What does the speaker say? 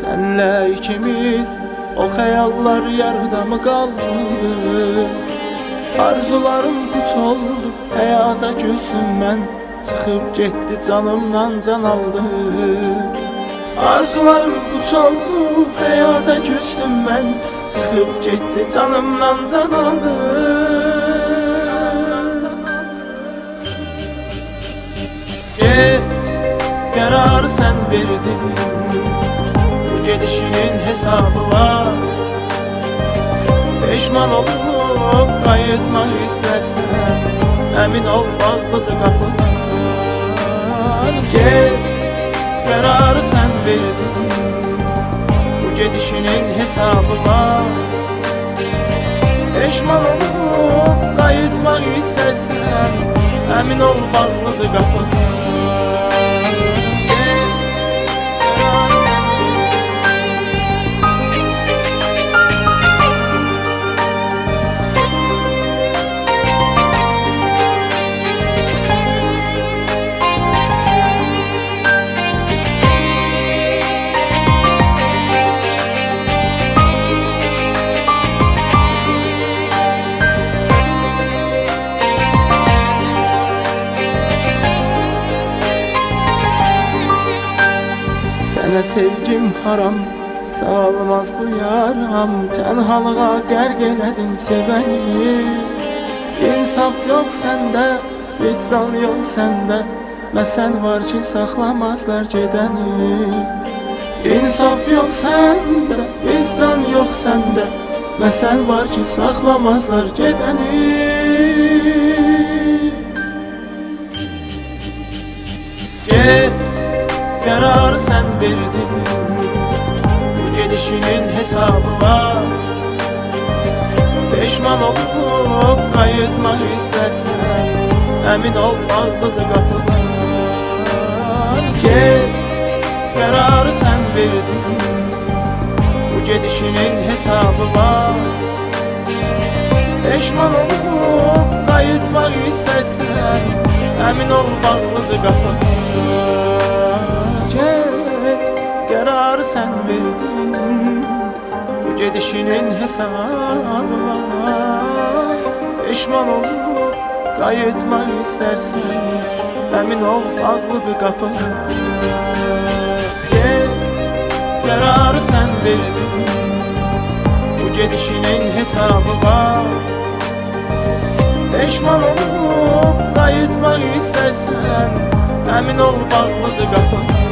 Senle ikimiz o hayallar yarıda mı kaldı? Arzularım puç oldu hayata küstüm ben Çıkıp gitti canımdan can aldı. Arzularım puç oldu hayata küstüm ben Çıkıp gitti canımdan can aldı. Gel Kararı sen verdin gidişinin hesabı var. Peşman olup kayıtmak istesen Emin ol bağlıdır kapılar Gel Kararı sen verdin. Bu gidişinin hesabı var. Peşman olup kayıtmak istersen Emin ol bağlıdır kapılar Sənə sevgim haram Sağlamaz bu yaram. Tənhalığa qərq elədin sevəni İnsaf yox səndə Vicdan yox səndə Məsən var ki saxlamazlar gedəni İnsaf yox səndə Vicdan yox səndə Məsən var ki saxlamazlar gedəni Bu gidişinin hesabı var. Peşman olup kayıtmak istesen Emin ol bağlıdır kapılar Gel Kararı sen verdin. Bu gidişinin hesabı var. Peşman olup kayıtmak istersen Emin ol bağlıdır kapılar sen verdin. Bu gidişinin hesabı var. Peşman olup kayıtmak istersen. Emin ol bağlıdır kapılar Get Kararı sen verdin. Bu gidişinin hesabı var. Peşman olup kayıtmak istersen. Emin ol bağlıdır kapı